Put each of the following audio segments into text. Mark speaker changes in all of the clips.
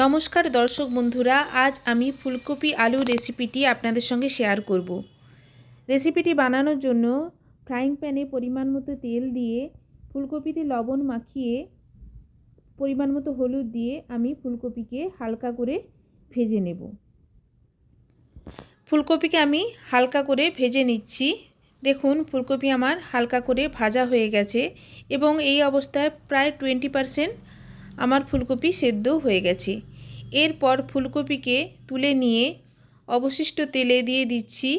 Speaker 1: নমস্কার দর্শক বন্ধুরা, আজ আমি ফুলকপি আলু রেসিপিটি আপনাদের সঙ্গে শেয়ার করব। রেসিপিটি বানানোর জন্য ফ্রাইং প্যানে পরিমাণ মতো তেল দিয়ে ফুলকপিতে লবণ মাখিয়ে পরিমাণ মতো হলুদ দিয়ে আমি ফুলকপিকে হালকা করে ভেজে নেব। ফুলকপিকে আমি হালকা করে ভেজে নিচ্ছি। দেখুন, ফুলকপি আমার হালকা করে ভাজা হয়ে গেছে এবং এই অবস্থায় প্রায় টোয়েন্টি পারসেন্ট আমার ফুলকপি সেদ্ধ হয়ে গেছে। এরপর ফুলকপিকে তুলে নিয়ে অবশিষ্ট তেলে দিয়ে দিচ্ছি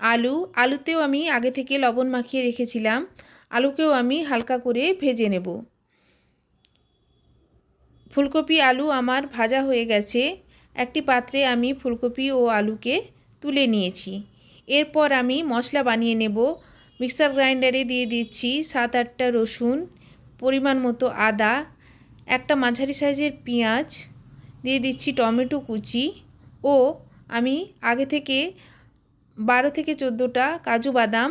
Speaker 1: আলু। আলুতেও আমি আগে থেকে লবণ মাখিয়ে রেখেছিলাম। আলুকেও আমি হালকা করে ভেজে নেব। ফুলকপি আলু আমার ভাজা হয়ে গেছে। একটি পাত্রে আমি ফুলকপি ও আলুকে তুলে নিয়েছি। এরপর আমি মশলা বানিয়ে নেব। মিক্সার গ্রাইন্ডারে দিয়ে দিচ্ছি সাত আটটা রসুন, পরিমাণ মতো আদা একটা মাঝারি সাইজের পেঁয়াজ, দিয়ে দিচ্ছি টমেটো কুচি ও আমি আগে থেকে বারো থেকে চোদ্দোটা কাজু বাদাম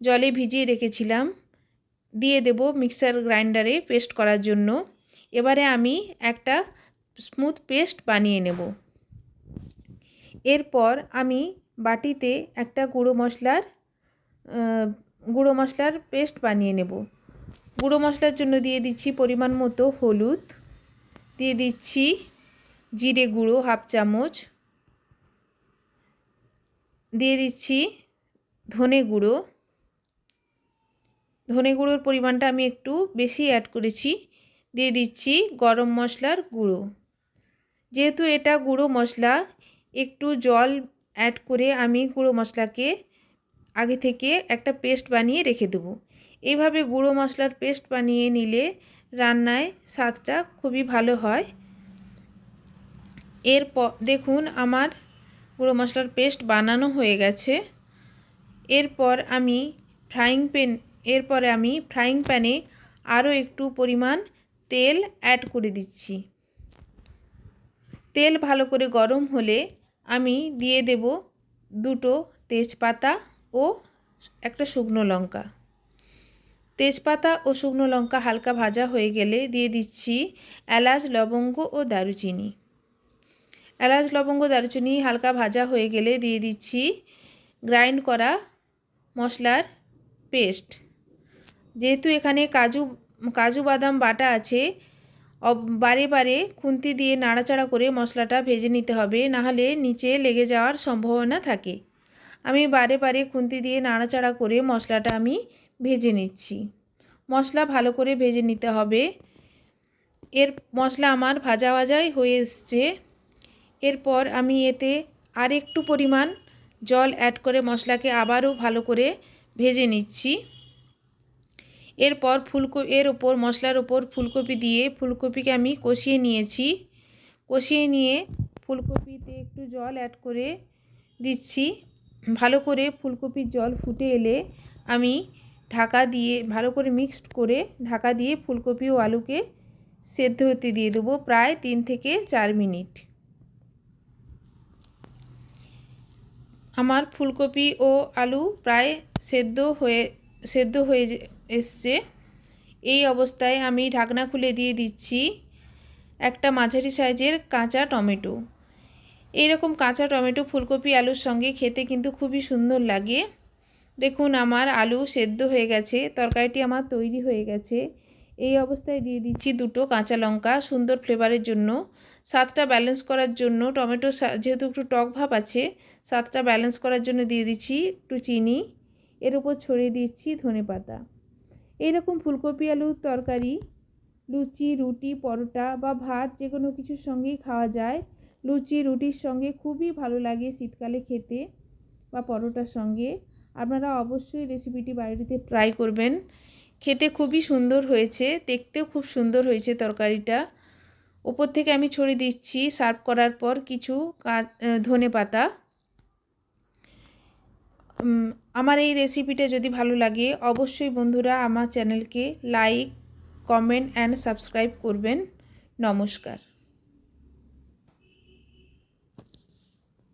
Speaker 1: জলে ভিজিয়ে রেখেছিলাম। দিয়ে দেব মিক্সার গ্রাইন্ডারে পেস্ট করার জন্য। এবারে আমি একটা স্মুথ পেস্ট বানিয়ে নেব। এরপর আমি বাটিতে একটা গুঁড়ো মশলার গুঁড়ো মশলার পেস্ট বানিয়ে নেব। গুঁড়ো মশলার জন্য দিয়ে দিচ্ছি পরিমাণ মতো হলুদ। দিয়ে দিচ্ছি জিরে গুঁড়ো, হাফ চামচ। দিয়ে দিচ্ছি ধনে গুঁড়ো। ধনে গুঁড়োর পরিমাণটা আমি একটু বেশি অ্যাড করেছি। দিয়ে দিচ্ছি গরম মশলার গুঁড়ো। যেহেতু এটা গুঁড়ো মশলা, একটু জল অ্যাড করে আমি গুঁড়ো মশলাকে আগে থেকে একটা পেস্ট বানিয়ে রেখে দেবো। এইভাবে গুঁড়ো মশলার পেস্ট বানিয়ে নিলে রান্নায় স্বাদটা খুবই ভালো হয়। এরপর দেখুন আমার গুঁড়ো মশলার পেস্ট বানানো হয়ে গেছে। এরপর আমি ফ্রাইং প্যান, এরপরে আমি ফ্রাইং প্যানে আরও একটু পরিমাণ তেল অ্যাড করে দিচ্ছি। তেল ভালো করে গরম হলে আমি দিয়ে দেব দুটো তেজপাতা ও একটা শুকনো লঙ্কা। তেজপাতা ও শুকনো লঙ্কা হালকা ভাজা হয়ে গেলে দিয়ে দিচ্ছি এলাচ, লবঙ্গ ও দারুচিনি। এলাচ, লবঙ্গ, দারুচিনি হালকা ভাজা হয়ে গেলে দিয়ে দিচ্ছি গ্রাইন্ড করা মশলার পেস্ট। যেহেতু এখানে কাজু কাজু বাদাম বাটা আছে বারে বারে খুন্তি দিয়ে নাড়াচাড়া করে মশলাটা ভেজে নিতে হবে, নাহলে নিচে লেগে যাওয়ার সম্ভাবনা থাকে। আমি বারে বারে খুন্তি দিয়ে নাড়াচাড়া করে মশলাটা আমি ভেজে নিচ্ছি। মশলা ভালো করে ভেজে নিতে হবে। এর মশলা আমার ভাজা ভাজাই হয়ে এসছে। এরপর আমি এতে আর একটু পরিমাণ জল অ্যাড করে মশলাকে আবারও ভালো করে ভেজে নিচ্ছি। এরপর ফুলকপি এর ওপর, মশলার ওপর ফুলকপি দিয়ে ফুলকপিকে আমি কষিয়ে নিয়েছি। কষিয়ে নিয়ে ফুলকপিতে একটু জল অ্যাড করে দিচ্ছি। ভালো করে ফুলকপির জল ফুটে এলে আমি ঢাকা দিয়ে ভালো করে মিক্সড করে ঢাকা দিয়ে ফুলকপি ও আলুকে সেদ্ধ হতে দিয়ে দেবো প্রায় তিন থেকে চার মিনিট। আমার ফুলকপি ও আলু প্রায় সেদ্ধ হয়ে সেদ্ধ হয়ে এসছে। এই অবস্থায় আমি ঢাকনা খুলে দিয়ে দিচ্ছি একটা মাঝারি সাইজের কাঁচা টমেটো। এইরকম কাঁচা টমেটো, ফুলকপি, আলুর সঙ্গে খেতে কিন্তু খুবই সুন্দর লাগে। দেখুন, আমার আলু সেদ্ধ হয়ে গেছে, তরকারিটি আমার তৈরি হয়ে গেছে। এই অবস্থায় দিয়ে দিচ্ছি দুটো কাঁচা লঙ্কা, সুন্দর ফ্লেভারের জন্য। স্বাদটা ব্যালেন্স করার জন্য টমেটো যেহেতু একটু টক ভাব আছে, স্বাদটা ব্যালেন্স করার জন্য দিয়ে দিচ্ছি একটু চিনি। এর উপর ছড়িয়ে দিচ্ছি ধনে পাতা। এইরকম ফুলকপি, আলুর তরকারি, লুচি, রুটি, পরোটা বা ভাত যে কোনো কিছুর সঙ্গেই খাওয়া যায়। লুচি, রুটির সঙ্গে খুবই ভালো লাগে শীতকালে খেতে বা পরোটার সঙ্গে। আপনারা অবশ্যই রেসিপিটি বাড়িতে ট্রাই করবেন। খেতে খুবই সুন্দর হয়েছে, দেখতেও খুব সুন্দর হয়েছে তরকারিটা। ওপর থেকে আমি ছড়িয়ে দিচ্ছি সার্ভ করার পর কিছু ধনে পাতা। আমার এই রেসিপিটা যদি ভালো লাগে, অবশ্যই বন্ধুরা আমার চ্যানেলকে লাইক কমেন্ট অ্যান্ড সাবস্ক্রাইব করবেন। নমস্কার।